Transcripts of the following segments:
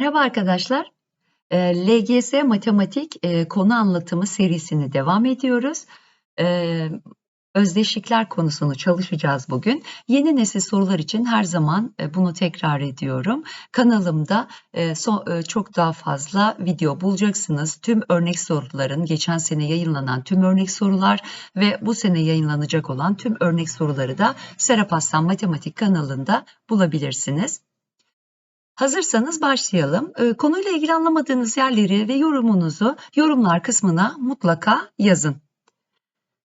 Merhaba arkadaşlar. Eee, LGS Matematik, eee, konu anlatımı serisini devam ediyoruz. Eee, özdeşlikler konusunu çalışacağız bugün. Yeni nesil sorular için her zaman, eee, bunu tekrar ediyorum. Kanalımda, eee, çok daha fazla video bulacaksınız. Tüm örnek soruların, geçen sene yayınlanan tüm örnek sorular ve bu sene yayınlanacak olan tüm örnek soruları da Serap Aslan Matematik kanalında bulabilirsiniz. Hazırsanız başlayalım. Ee, Konuyla ilgili anlamadığınız yerleri ve yorumunuzu yorumlar kısmına mutlaka yazın.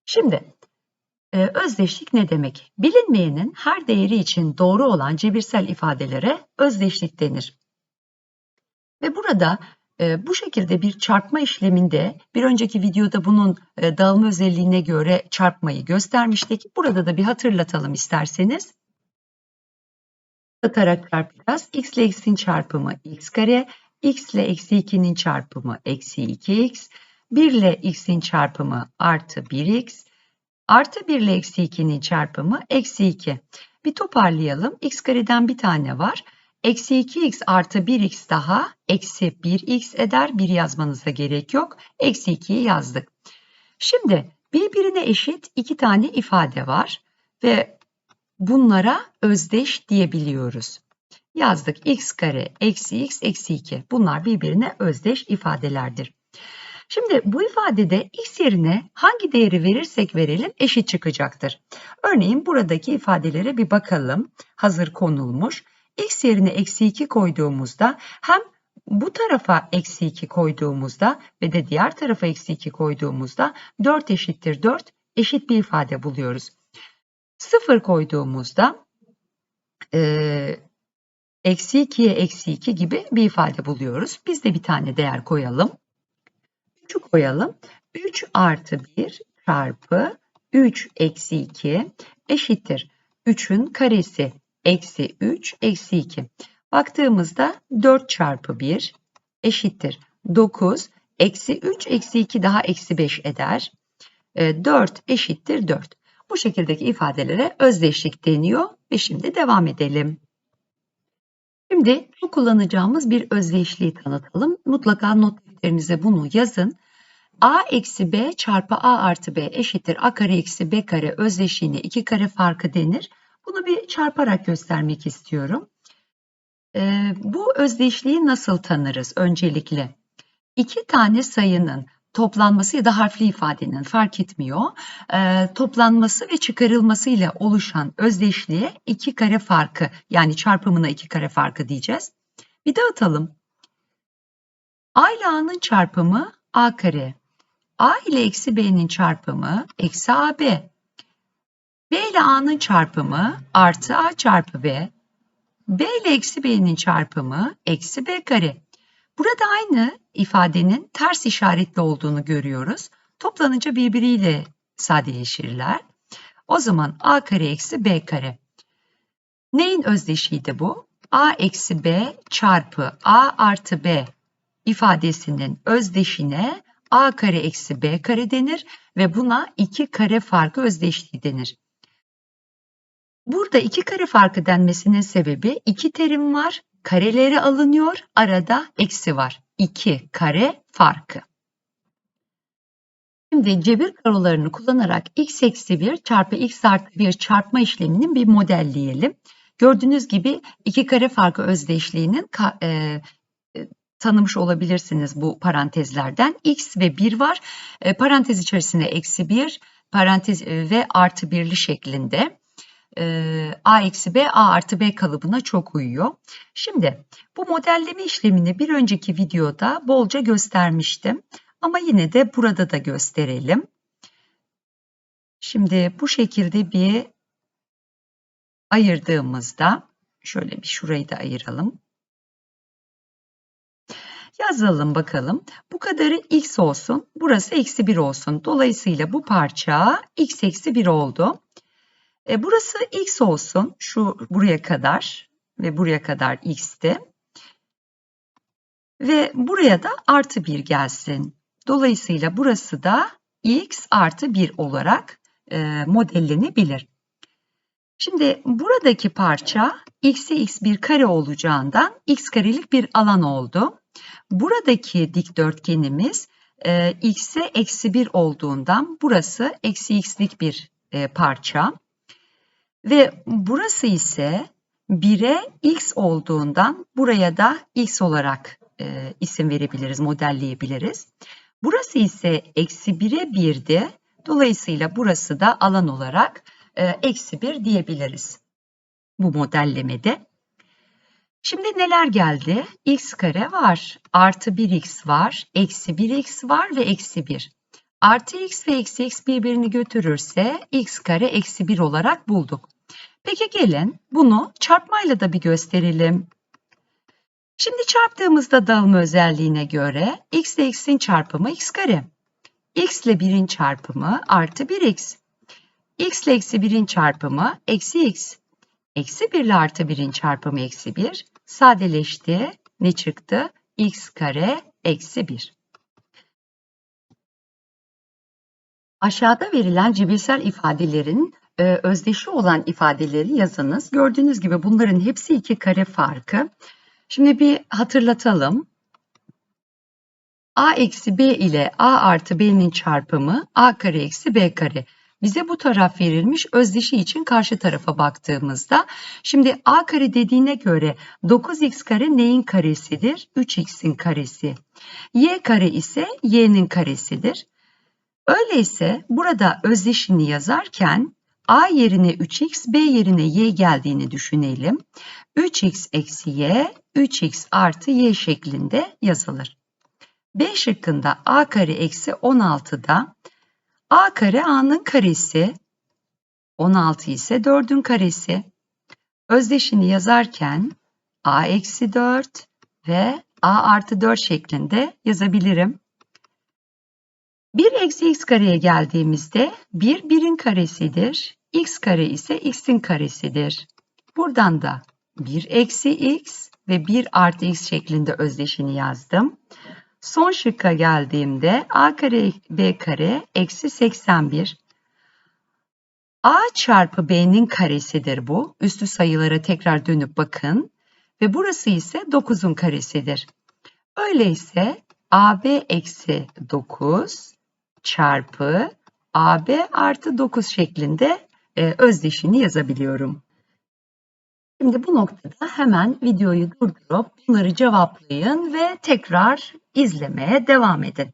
Şimdi e, özdeşlik ne demek? Bilinmeyenin her değeri için doğru olan cebirsel ifadelere özdeşlik denir. Ve burada e, bu şekilde bir çarpma işleminde bir önceki videoda bunun e, dağılma özelliğine göre çarpmayı göstermiştik. Burada da bir hatırlatalım isterseniz atarak çarpacağız. x ile x'in çarpımı x kare, x ile eksi 2'nin çarpımı eksi 2x, 1 ile x'in çarpımı artı 1x, artı 1 ile eksi 2'nin çarpımı eksi 2. Bir toparlayalım. x kareden bir tane var. Eksi 2x artı 1x daha eksi 1x eder. 1 yazmanıza gerek yok. Eksi 2'yi yazdık. Şimdi birbirine eşit iki tane ifade var ve bunlara özdeş diyebiliyoruz. Yazdık x kare eksi x eksi 2. Bunlar birbirine özdeş ifadelerdir. Şimdi bu ifadede x yerine hangi değeri verirsek verelim eşit çıkacaktır. Örneğin buradaki ifadelere bir bakalım. Hazır konulmuş. x yerine eksi 2 koyduğumuzda hem bu tarafa eksi 2 koyduğumuzda ve de diğer tarafa eksi 2 koyduğumuzda 4 eşittir 4 eşit bir ifade buluyoruz. 0 koyduğumuzda e, eksi 2'ye eksi 2 gibi bir ifade buluyoruz. Biz de bir tane değer koyalım. 3'ü koyalım. 3 artı 1 çarpı 3 eksi 2 eşittir. 3'ün karesi eksi 3 eksi 2. Baktığımızda 4 çarpı 1 eşittir. 9 eksi 3 eksi 2 daha eksi 5 eder. 4 eşittir 4. Bu şekildeki ifadelere özdeşlik deniyor ve şimdi devam edelim. Şimdi bu kullanacağımız bir özdeşliği tanıtalım. Mutlaka not defterinize bunu yazın. a eksi b çarpı a artı b eşittir a kare eksi b kare özdeşliğine iki kare farkı denir. Bunu bir çarparak göstermek istiyorum. Ee, bu özdeşliği nasıl tanırız öncelikle? İki tane sayının toplanması ya da harfli ifadenin fark etmiyor. E, toplanması ve çıkarılması ile oluşan özdeşliğe iki kare farkı yani çarpımına iki kare farkı diyeceğiz. Bir dağıtalım. A ile A'nın çarpımı A kare. A ile eksi B'nin çarpımı eksi AB. B ile A'nın çarpımı artı A çarpı B. B ile eksi B'nin çarpımı eksi B kare. Burada aynı ifadenin ters işaretli olduğunu görüyoruz. Toplanınca birbiriyle sadeleşirler. O zaman a kare eksi b kare. Neyin özdeşiydi bu? a eksi b çarpı a artı b ifadesinin özdeşine a kare eksi b kare denir ve buna iki kare farkı özdeşliği denir. Burada iki kare farkı denmesinin sebebi iki terim var kareleri alınıyor. Arada eksi var. 2 kare farkı. Şimdi cebir karolarını kullanarak x eksi 1 çarpı x artı 1 çarpma işleminin bir modelleyelim. Gördüğünüz gibi iki kare farkı özdeşliğinin e, e, tanımış olabilirsiniz bu parantezlerden. x ve 1 var. E, parantez içerisinde eksi 1 parantez e, ve artı 1'li şeklinde A eksi B, A artı B kalıbına çok uyuyor. Şimdi bu modelleme işlemini bir önceki videoda bolca göstermiştim. Ama yine de burada da gösterelim. Şimdi bu şekilde bir ayırdığımızda şöyle bir şurayı da ayıralım. Yazalım bakalım. Bu kadarı x olsun. Burası eksi 1 olsun. Dolayısıyla bu parça x eksi 1 oldu. E, burası x olsun. Şu buraya kadar ve buraya kadar x'ti. Ve buraya da artı 1 gelsin. Dolayısıyla burası da x artı 1 olarak e, modellenebilir. Şimdi buradaki parça x'e x bir kare olacağından x karelik bir alan oldu. Buradaki dikdörtgenimiz e, x'e eksi 1 olduğundan burası eksi x'lik bir e, parça. Ve burası ise 1'e x olduğundan buraya da x olarak e, isim verebiliriz, modelleyebiliriz. Burası ise eksi 1'e 1'di. Dolayısıyla burası da alan olarak e, eksi 1 diyebiliriz bu modellemede. Şimdi neler geldi? x kare var, artı 1x var, eksi 1x var ve eksi 1. Artı x ve eksi x birbirini götürürse x kare eksi 1 olarak bulduk. Peki gelin bunu çarpmayla da bir gösterelim. Şimdi çarptığımızda dağılma özelliğine göre x ile x'in çarpımı x kare. x ile 1'in çarpımı artı 1x. x ile eksi 1'in çarpımı eksi x. Eksi 1 ile artı 1'in çarpımı eksi 1. Sadeleşti. Ne çıktı? x kare eksi 1. Aşağıda verilen cebirsel ifadelerin e, özdeşi olan ifadeleri yazınız. Gördüğünüz gibi bunların hepsi iki kare farkı. Şimdi bir hatırlatalım. a eksi b ile a artı b'nin çarpımı a kare eksi b kare. Bize bu taraf verilmiş özdeşi için karşı tarafa baktığımızda şimdi a kare dediğine göre 9x kare neyin karesidir? 3x'in karesi. y kare ise y'nin karesidir. Öyleyse burada özdeşini yazarken a yerine 3x, b yerine y geldiğini düşünelim. 3x eksi y, 3x artı y şeklinde yazılır. B şıkkında a kare eksi 16'da a kare a'nın karesi, 16 ise 4'ün karesi. Özdeşini yazarken a eksi 4 ve a artı 4 şeklinde yazabilirim. 1 eksi x kareye geldiğimizde 1 1'in karesidir. x kare ise x'in karesidir. Buradan da 1 eksi x ve 1 artı x şeklinde özdeşini yazdım. Son şıkka geldiğimde a kare b kare eksi 81. a çarpı b'nin karesidir bu. Üstü sayılara tekrar dönüp bakın. Ve burası ise 9'un karesidir. Öyleyse ab eksi 9 çarpı AB artı 9 şeklinde e, özdeşini yazabiliyorum. Şimdi bu noktada hemen videoyu durdurup bunları cevaplayın ve tekrar izlemeye devam edin.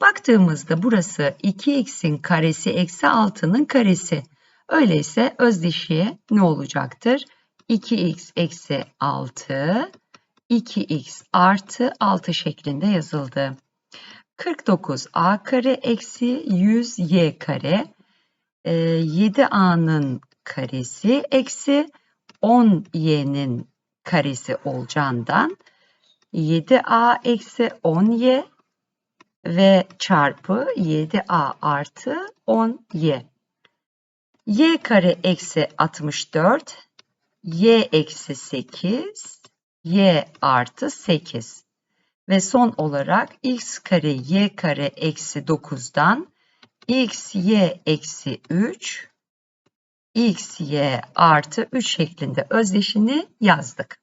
Baktığımızda burası 2x'in karesi eksi 6'nın karesi. Öyleyse özdeşiğe ne olacaktır? 2x eksi 6, 2x artı 6 şeklinde yazıldı. 49 a kare eksi 100 y kare 7a'nın e, karesi eksi 10 y'nin karesi olacağından 7a eksi 10 y ve çarpı 7a artı 10 y. y kare eksi 64 y eksi 8 y artı 8. Ve son olarak x kare y kare eksi 9'dan x y eksi 3 x y artı 3 şeklinde özdeşini yazdık.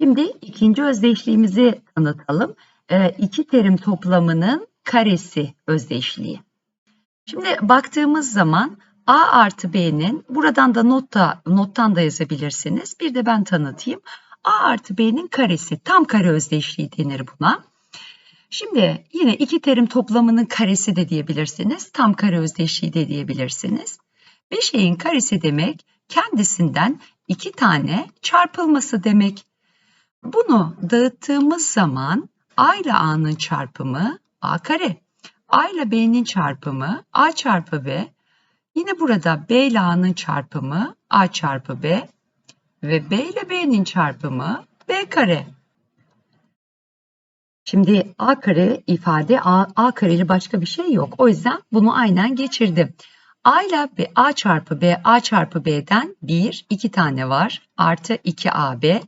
Şimdi ikinci özdeşliğimizi tanıtalım. E, iki terim toplamının karesi özdeşliği. Şimdi baktığımız zaman a artı b'nin buradan da notta, nottan da yazabilirsiniz. Bir de ben tanıtayım. A artı B'nin karesi. Tam kare özdeşliği denir buna. Şimdi yine iki terim toplamının karesi de diyebilirsiniz. Tam kare özdeşliği de diyebilirsiniz. Bir şeyin karesi demek kendisinden iki tane çarpılması demek. Bunu dağıttığımız zaman A ile A'nın çarpımı A kare. A ile B'nin çarpımı A çarpı B. Yine burada B ile A'nın çarpımı A çarpı B ve B ile B'nin çarpımı B kare. Şimdi A kare ifade A, A kareli başka bir şey yok. O yüzden bunu aynen geçirdim. A ile B, A çarpı B, A çarpı B'den 1, 2 tane var. Artı 2AB.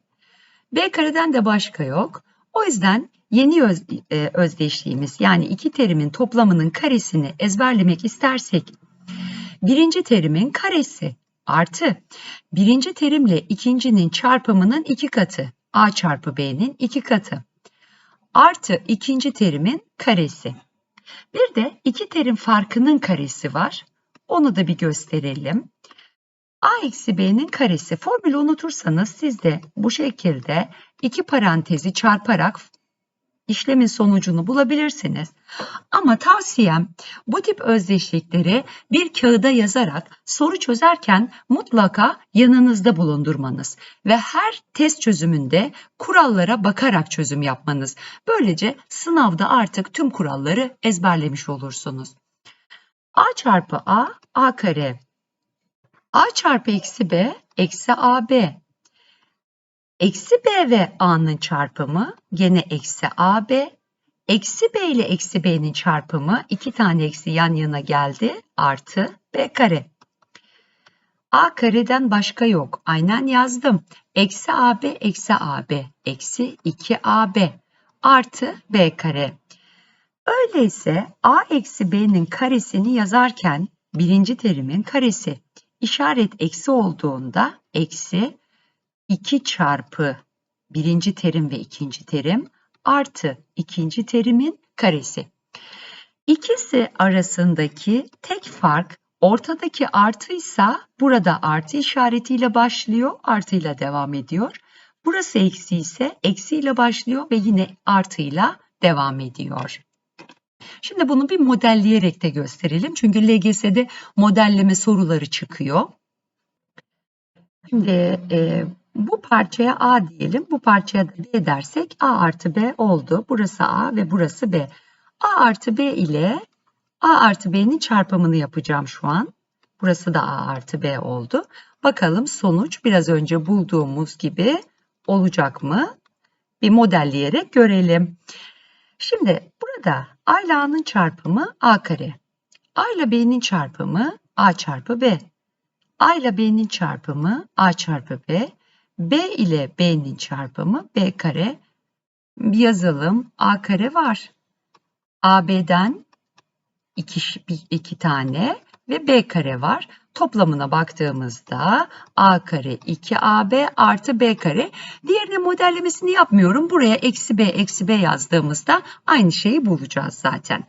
B kareden de başka yok. O yüzden yeni öz, e, özdeşliğimiz yani iki terimin toplamının karesini ezberlemek istersek birinci terimin karesi artı birinci terimle ikincinin çarpımının iki katı a çarpı b'nin iki katı artı ikinci terimin karesi. Bir de iki terim farkının karesi var. Onu da bir gösterelim. a eksi b'nin karesi formülü unutursanız siz de bu şekilde iki parantezi çarparak işlemin sonucunu bulabilirsiniz. Ama tavsiyem bu tip özdeşlikleri bir kağıda yazarak soru çözerken mutlaka yanınızda bulundurmanız ve her test çözümünde kurallara bakarak çözüm yapmanız. Böylece sınavda artık tüm kuralları ezberlemiş olursunuz. a çarpı a, a kare. a çarpı eksi b, eksi ab. Eksi b ve a'nın çarpımı gene eksi ab. Eksi b ile eksi b'nin çarpımı iki tane eksi yan yana geldi artı b kare. a kareden başka yok. Aynen yazdım. Eksi ab eksi ab eksi 2ab artı b kare. Öyleyse a eksi b'nin karesini yazarken birinci terimin karesi işaret eksi olduğunda eksi 2 çarpı birinci terim ve ikinci terim artı ikinci terimin karesi. İkisi arasındaki tek fark ortadaki artıysa burada artı işaretiyle başlıyor, artıyla devam ediyor. Burası eksi ise eksiyle başlıyor ve yine artıyla devam ediyor. Şimdi bunu bir modelleyerek de gösterelim. Çünkü LGS'de modelleme soruları çıkıyor. Şimdi e, bu parçaya A diyelim. Bu parçaya da B dersek A artı B oldu. Burası A ve burası B. A artı B ile A artı B'nin çarpımını yapacağım şu an. Burası da A artı B oldu. Bakalım sonuç biraz önce bulduğumuz gibi olacak mı? Bir modelleyerek görelim. Şimdi burada A ile A'nın çarpımı A kare. A ile B'nin çarpımı A çarpı B. A ile B'nin çarpımı A çarpı B. B ile B'nin çarpımı B kare. Yazalım. A kare var. AB'den iki, iki tane ve B kare var. Toplamına baktığımızda A kare 2AB artı B kare. Diğerine modellemesini yapmıyorum. Buraya eksi B eksi B yazdığımızda aynı şeyi bulacağız zaten.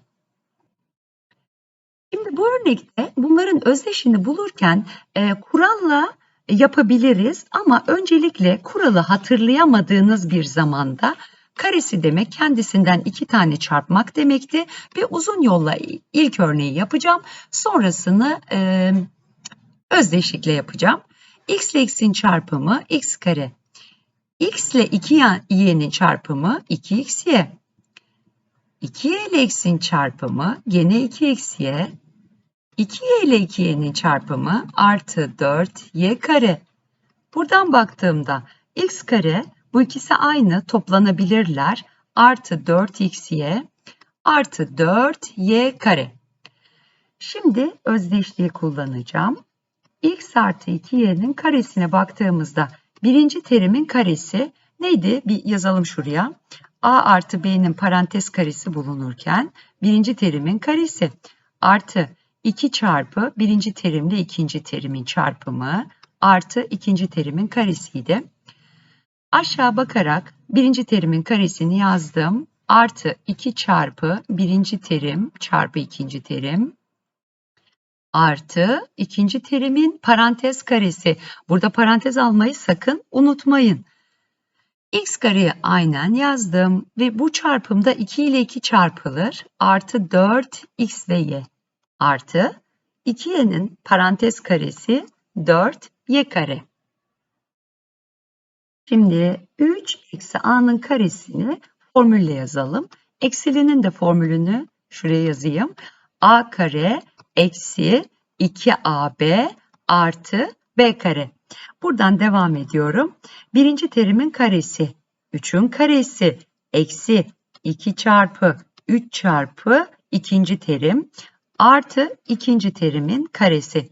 Şimdi bu örnekte bunların özdeşini bulurken e, kuralla yapabiliriz ama öncelikle kuralı hatırlayamadığınız bir zamanda karesi demek kendisinden iki tane çarpmak demekti ve uzun yolla ilk örneği yapacağım. Sonrasını e, özdeşlikle yapacağım. x ile x'in çarpımı x kare. x ile 2y'nin çarpımı 2xy. 2y ile x'in çarpımı gene 2xy. 2y ile 2y'nin çarpımı artı 4y kare. Buradan baktığımda x kare bu ikisi aynı toplanabilirler. Artı 4xy artı 4y kare. Şimdi özdeşliği kullanacağım. x artı 2y'nin karesine baktığımızda birinci terimin karesi neydi? Bir yazalım şuraya. a artı b'nin parantez karesi bulunurken birinci terimin karesi artı 2 çarpı birinci terimle ikinci terimin çarpımı artı ikinci terimin karesiydi. Aşağı bakarak birinci terimin karesini yazdım. Artı 2 çarpı birinci terim çarpı ikinci terim artı ikinci terimin parantez karesi. Burada parantez almayı sakın unutmayın. x kareyi aynen yazdım ve bu çarpımda 2 ile 2 çarpılır. Artı 4 x ve y artı 2y'nin parantez karesi 4y kare. Şimdi 3 eksi a'nın karesini formülle yazalım. Eksilinin de formülünü şuraya yazayım. a kare eksi 2ab artı b kare. Buradan devam ediyorum. Birinci terimin karesi 3'ün karesi eksi 2 çarpı 3 çarpı ikinci terim artı ikinci terimin karesi.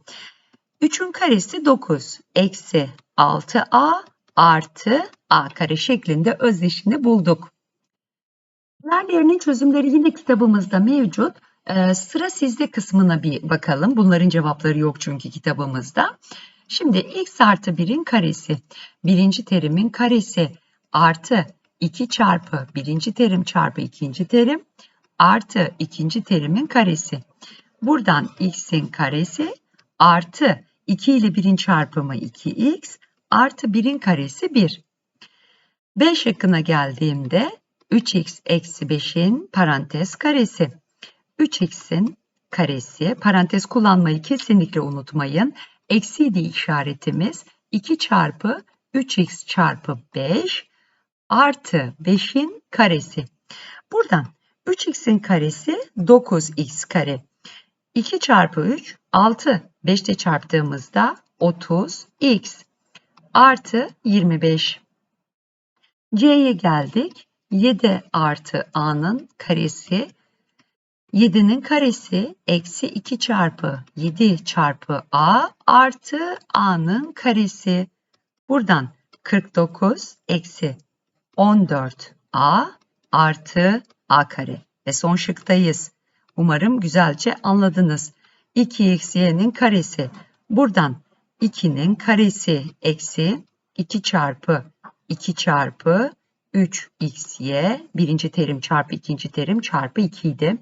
3'ün karesi 9 eksi 6a artı a kare şeklinde özdeşini bulduk. Diğerlerinin çözümleri yine kitabımızda mevcut. Ee, sıra sizde kısmına bir bakalım. Bunların cevapları yok çünkü kitabımızda. Şimdi x artı 1'in karesi, birinci terimin karesi artı 2 çarpı birinci terim çarpı ikinci terim artı ikinci terimin karesi. Buradan x'in karesi artı 2 ile 1'in çarpımı 2x artı 1'in karesi 1. B şıkkına geldiğimde 3x eksi 5'in parantez karesi. 3x'in karesi, parantez kullanmayı kesinlikle unutmayın. Eksiydi işaretimiz 2 çarpı 3x çarpı 5 artı 5'in karesi. Buradan 3x'in karesi 9x kare. 2 çarpı 3 6. 5'te çarptığımızda 30x artı 25. C'ye geldik. 7 artı a'nın karesi 7'nin karesi eksi 2 çarpı 7 çarpı a artı a'nın karesi. Buradan 49 eksi 14a artı a kare. Ve son şıktayız. Umarım güzelce anladınız. 2x y'nin karesi. Buradan 2'nin karesi eksi 2 çarpı 2 çarpı 3xy birinci terim çarpı ikinci terim çarpı 2 idi.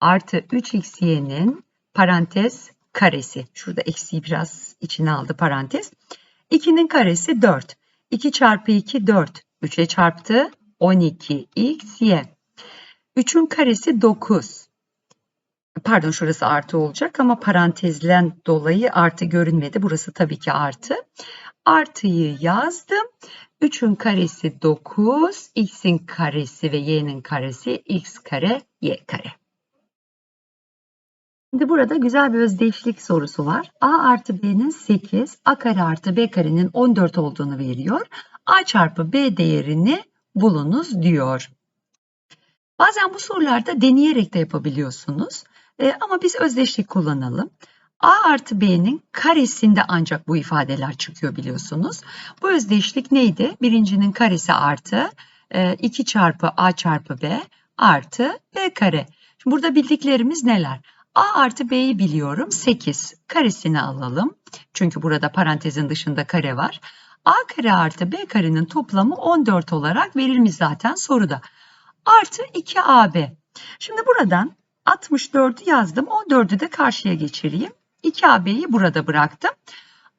Artı 3xy'nin parantez karesi. Şurada eksiği biraz içine aldı parantez. 2'nin karesi 4. 2 çarpı 2 4. 3'e çarptı 12xy. 3'ün karesi 9. Pardon şurası artı olacak ama parantezlen dolayı artı görünmedi. Burası tabii ki artı. Artıyı yazdım. 3'ün karesi 9, x'in karesi ve y'nin karesi x kare, y kare. Şimdi burada güzel bir özdeşlik sorusu var. a artı b'nin 8, a kare artı b karenin 14 olduğunu veriyor. a çarpı b değerini bulunuz diyor. Bazen bu sorularda deneyerek de yapabiliyorsunuz. E, ama biz özdeşlik kullanalım. A artı B'nin karesinde ancak bu ifadeler çıkıyor biliyorsunuz. Bu özdeşlik neydi? Birincinin karesi artı e, 2 çarpı A çarpı B artı B kare. Şimdi burada bildiklerimiz neler? A artı B'yi biliyorum 8. Karesini alalım. Çünkü burada parantezin dışında kare var. A kare artı B karenin toplamı 14 olarak verilmiş zaten soruda. Artı 2AB. Şimdi buradan 64'ü yazdım. 14'ü de karşıya geçireyim. 2AB'yi burada bıraktım.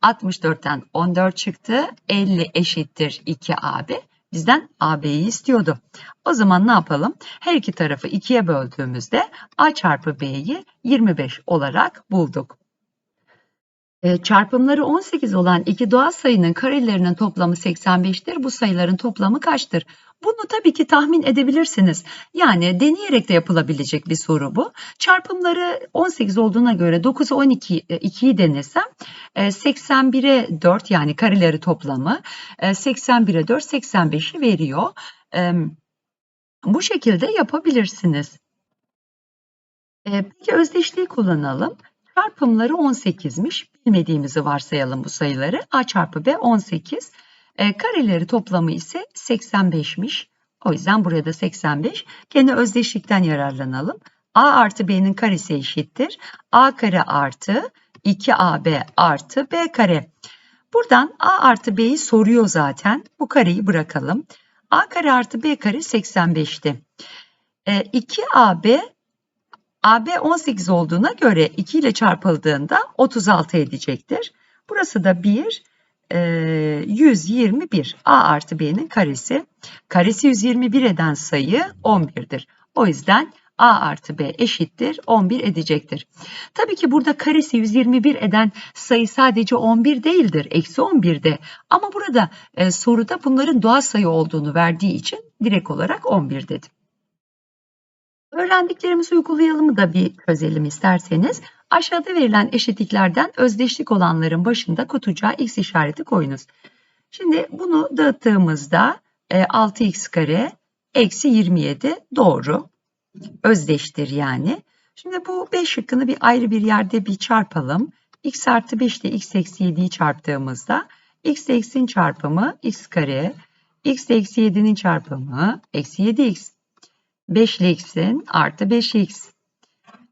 64'ten 14 çıktı. 50 eşittir 2AB. Bizden AB'yi istiyordu. O zaman ne yapalım? Her iki tarafı 2'ye böldüğümüzde A çarpı B'yi 25 olarak bulduk. E, çarpımları 18 olan iki doğal sayının karelerinin toplamı 85'tir. Bu sayıların toplamı kaçtır? Bunu tabii ki tahmin edebilirsiniz. Yani deneyerek de yapılabilecek bir soru bu. Çarpımları 18 olduğuna göre 9'u 12 2'yi denesem 81'e 4 yani kareleri toplamı 81'e 4 85'i veriyor. E, bu şekilde yapabilirsiniz. E, peki özdeşliği kullanalım. Çarpımları 18'miş. Bilmediğimizi varsayalım bu sayıları. A çarpı B 18. E, kareleri toplamı ise 85'miş. O yüzden buraya da 85. Kendi özdeşlikten yararlanalım. A artı B'nin karesi eşittir. A kare artı 2AB artı B kare. Buradan A artı B'yi soruyor zaten. Bu kareyi bırakalım. A kare artı B kare 85'ti. E, 2AB AB 18 olduğuna göre 2 ile çarpıldığında 36 edecektir. Burası da 1, 121. A artı B'nin karesi. Karesi 121 eden sayı 11'dir. O yüzden A artı B eşittir 11 edecektir. Tabii ki burada karesi 121 eden sayı sadece 11 değildir. Eksi 11'de. Ama burada e, soruda bunların doğal sayı olduğunu verdiği için direkt olarak 11 dedim. Öğrendiklerimizi uygulayalım da bir çözelim isterseniz. Aşağıda verilen eşitliklerden özdeşlik olanların başında kutucuğa x işareti koyunuz. Şimdi bunu dağıttığımızda 6x e, kare eksi 27 doğru. Özdeştir yani. Şimdi bu 5 şıkkını bir ayrı bir yerde bir çarpalım. x artı 5 ile x eksi 7'yi çarptığımızda x eksi'nin çarpımı x kare, x eksi 7'nin çarpımı eksi 7x 5 ile x'in artı 5x.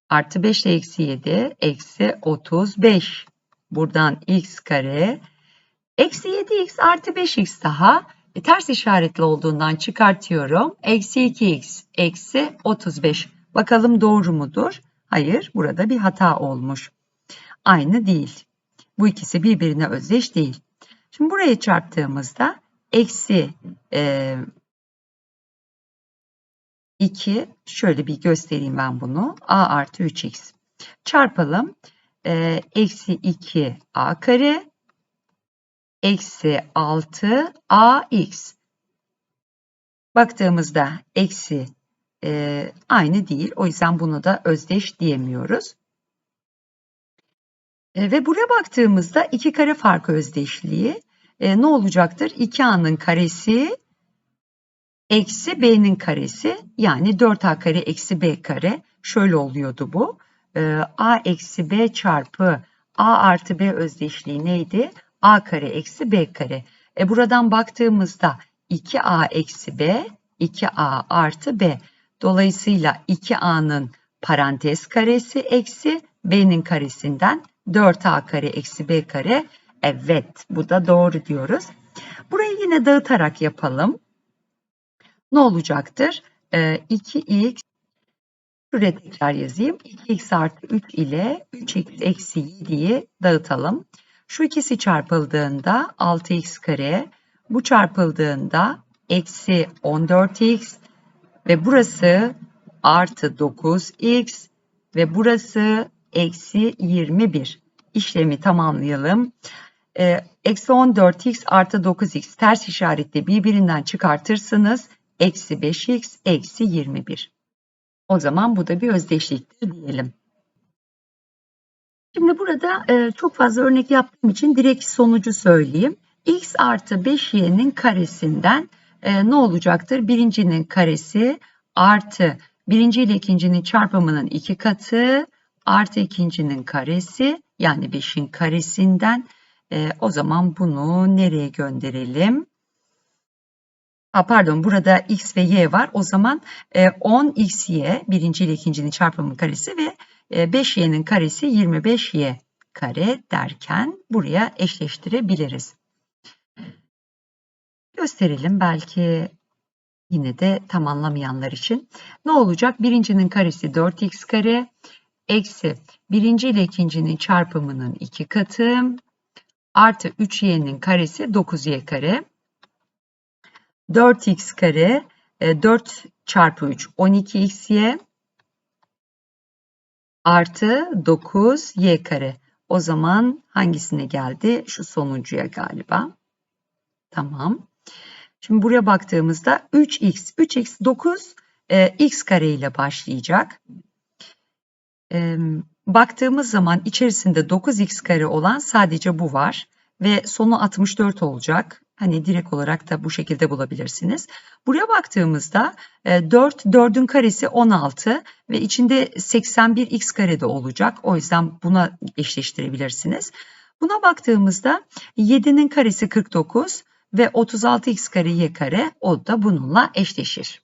Artı 5 ile eksi 7 eksi 35. Buradan x kare. Eksi 7x artı 5x daha e, ters işaretli olduğundan çıkartıyorum. Eksi 2x eksi 35. Bakalım doğru mudur? Hayır, burada bir hata olmuş. Aynı değil. Bu ikisi birbirine özdeş değil. Şimdi buraya çarptığımızda eksi e, 2 şöyle bir göstereyim ben bunu. a artı 3x çarpalım. E, eksi 2 a kare eksi 6 ax. Baktığımızda eksi e, aynı değil. O yüzden bunu da özdeş diyemiyoruz. E, ve buraya baktığımızda iki kare farkı özdeşliği e, ne olacaktır? 2a'nın karesi eksi b'nin karesi yani 4a kare eksi b kare şöyle oluyordu bu. E, a eksi b çarpı a artı b özdeşliği neydi? a kare eksi b kare. E buradan baktığımızda 2a eksi b 2a artı b. Dolayısıyla 2a'nın parantez karesi eksi b'nin karesinden 4a kare eksi b kare. Evet bu da doğru diyoruz. Burayı yine dağıtarak yapalım. Ne olacaktır? Ee, 2x şuraya tekrar yazayım. 2x artı 3 ile 3x eksi 7'yi dağıtalım. Şu ikisi çarpıldığında 6x kare, bu çarpıldığında eksi 14x ve burası artı 9x ve burası eksi 21. İşlemi tamamlayalım. Ee, eksi 14x artı 9x ters işaretle birbirinden çıkartırsınız. Eksi 5x eksi 21. O zaman bu da bir özdeşliktir diyelim. Şimdi burada e, çok fazla örnek yaptığım için direkt sonucu söyleyeyim. x artı 5y'nin karesinden e, ne olacaktır? Birincinin karesi artı birinci ile ikincinin çarpımının iki katı artı ikincinin karesi yani 5'in karesinden e, o zaman bunu nereye gönderelim? Ha, pardon burada x ve y var. O zaman e, 10xy birinci ile ikincinin çarpımının karesi ve 5y'nin karesi 25y kare derken buraya eşleştirebiliriz. Gösterelim belki yine de tam anlamayanlar için. Ne olacak? Birincinin karesi 4x kare eksi birinci ile ikincinin çarpımının iki katı artı 3y'nin karesi 9y kare 4x kare 4 e, çarpı 3 12xy artı 9 y kare. O zaman hangisine geldi? Şu sonuncuya galiba. Tamam. Şimdi buraya baktığımızda 3x, 3x 9 e, x kare ile başlayacak. E, baktığımız zaman içerisinde 9x kare olan sadece bu var ve sonu 64 olacak. Hani direkt olarak da bu şekilde bulabilirsiniz. Buraya baktığımızda 4, e, 4'ün karesi 16 ve içinde 81x kare de olacak. O yüzden buna eşleştirebilirsiniz. Buna baktığımızda 7'nin karesi 49 ve 36x kare y kare o da bununla eşleşir.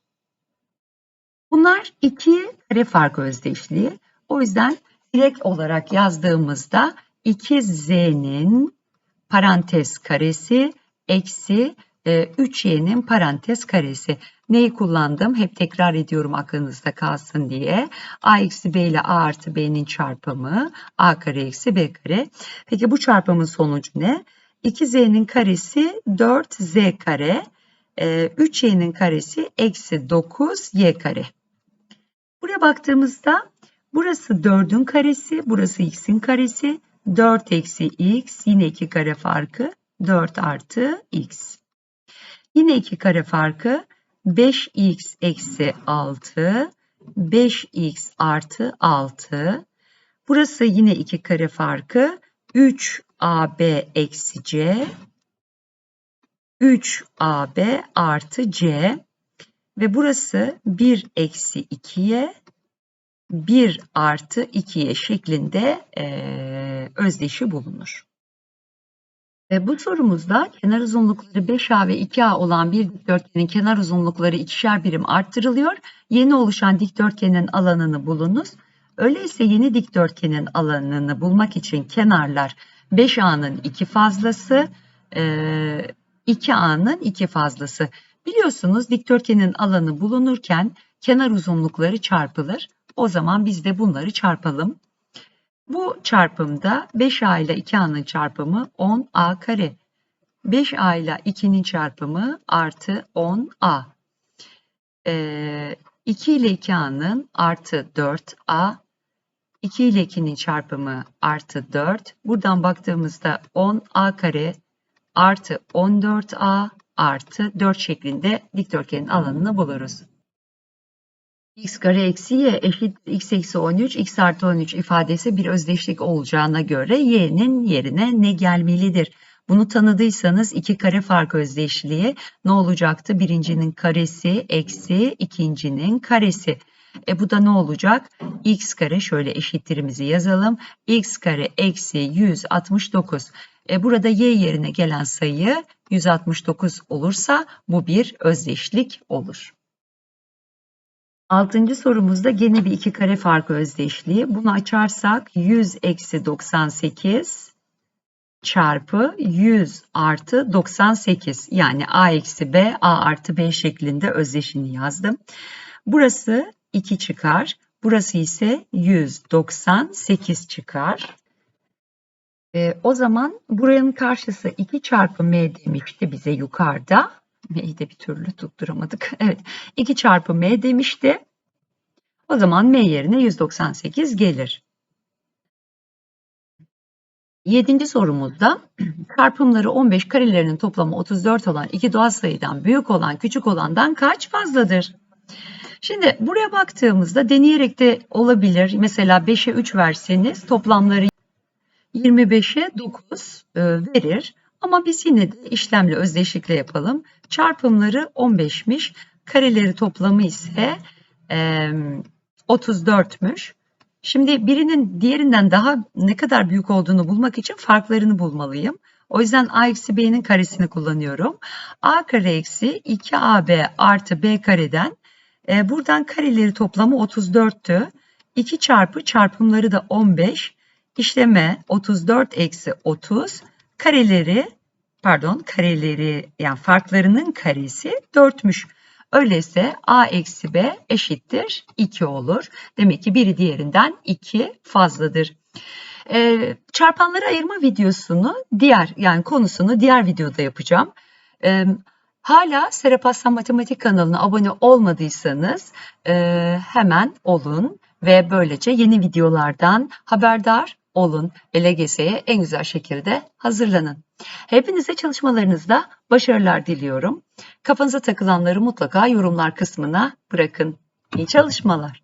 Bunlar iki kare farkı özdeşliği. O yüzden direkt olarak yazdığımızda 2z'nin parantez karesi eksi 3y'nin e, parantez karesi. Neyi kullandım? Hep tekrar ediyorum aklınızda kalsın diye. a eksi b ile a artı b'nin çarpımı a kare eksi b kare. Peki bu çarpımın sonucu ne? 2z'nin karesi 4z kare. 3y'nin e, karesi eksi 9y kare. Buraya baktığımızda burası 4'ün karesi, burası x'in karesi. 4 eksi x yine 2 kare farkı 4 artı x. Yine 2 kare farkı 5x eksi 6, 5x artı 6. Burası yine 2 kare farkı 3ab eksi c, 3ab artı c ve burası 1 eksi 2'ye 1 artı 2'ye şeklinde e, özdeşi bulunur. E, bu sorumuzda kenar uzunlukları 5A ve 2A olan bir dikdörtgenin kenar uzunlukları ikişer birim arttırılıyor. Yeni oluşan dikdörtgenin alanını bulunuz. Öyleyse yeni dikdörtgenin alanını bulmak için kenarlar 5A'nın 2 fazlası, e, 2A'nın 2 fazlası. Biliyorsunuz dikdörtgenin alanı bulunurken kenar uzunlukları çarpılır. O zaman biz de bunları çarpalım. Bu çarpımda 5A ile 2A'nın çarpımı 10A kare. 5A ile 2'nin çarpımı artı 10A. Ee, 2 ile 2A'nın artı 4A. 2 ile 2'nin çarpımı artı 4. Buradan baktığımızda 10A kare artı 14A artı 4 şeklinde dikdörtgenin alanını buluruz. X kare eksi y eşit x eksi 13, x artı 13 ifadesi bir özdeşlik olacağına göre y'nin yerine ne gelmelidir? Bunu tanıdıysanız iki kare fark özdeşliği ne olacaktı? Birincinin karesi eksi ikincinin karesi. E bu da ne olacak? x kare şöyle eşittirimizi yazalım. x kare eksi 169. E burada y yerine gelen sayı 169 olursa bu bir özdeşlik olur. Altıncı sorumuzda gene bir iki kare farkı özdeşliği. Bunu açarsak 100 eksi 98 çarpı 100 artı 98 yani a eksi b a artı b şeklinde özdeşini yazdım. Burası 2 çıkar. Burası ise 198 çıkar. E, o zaman buranın karşısı 2 çarpı m demişti bize yukarıda. M'yi de bir türlü tutturamadık. Evet 2 çarpı m demişti. O zaman m yerine 198 gelir. Yedinci sorumuzda çarpımları 15 karelerinin toplamı 34 olan iki doğal sayıdan büyük olan küçük olandan kaç fazladır? Şimdi buraya baktığımızda deneyerek de olabilir. Mesela 5'e 3 verseniz toplamları 25'e 9 e, verir. Ama biz yine de işlemle özdeşlikle yapalım. Çarpımları 15'miş. Kareleri toplamı ise e, 34'müş. Şimdi birinin diğerinden daha ne kadar büyük olduğunu bulmak için farklarını bulmalıyım. O yüzden a eksi b'nin karesini kullanıyorum. a kare eksi 2ab artı b kareden e, buradan kareleri toplamı 34'tü. 2 çarpı çarpımları da 15. İşleme 34 eksi 30 kareleri pardon kareleri yani farklarının karesi 4'müş. Öyleyse a eksi b eşittir 2 olur. Demek ki biri diğerinden 2 fazladır. Ee, çarpanları ayırma videosunu diğer yani konusunu diğer videoda yapacağım. Ee, hala Serap Aslan Matematik kanalına abone olmadıysanız e, hemen olun ve böylece yeni videolardan haberdar olun ve LGS'ye en güzel şekilde hazırlanın. Hepinize çalışmalarınızda başarılar diliyorum. Kafanıza takılanları mutlaka yorumlar kısmına bırakın. İyi çalışmalar.